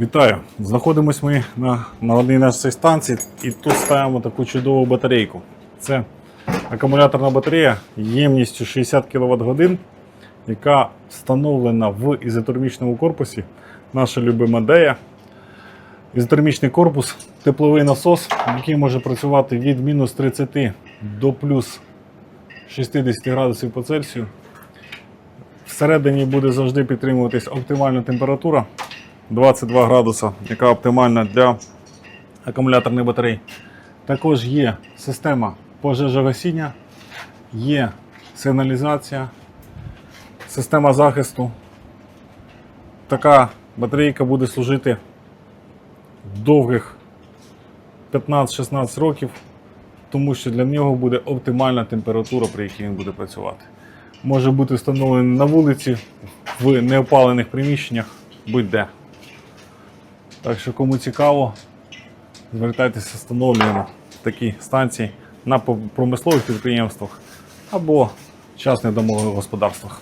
Вітаю! Знаходимось ми на, на одній нашій станції і тут ставимо таку чудову батарейку. Це акумуляторна батарея ємністю 60 кВт яка встановлена в ізотермічному корпусі. Наша любима дея. Ізотермічний корпус, тепловий насос, який може працювати від мінус 30 до плюс 60 градусів по Цельсію. Всередині буде завжди підтримуватись оптимальна температура 22 градуса, яка оптимальна для акумуляторних батарей. Також є система пожежогасіння, є сигналізація, система захисту. Така батарейка буде служити довгих 15-16 років, тому що для нього буде оптимальна температура, при якій він буде працювати. Може бути встановлений на вулиці, в неопалених приміщеннях, будь-де. Так що, кому цікаво, звертайтеся, встановлюємо такі станції на промислових підприємствах або частних домових господарствах.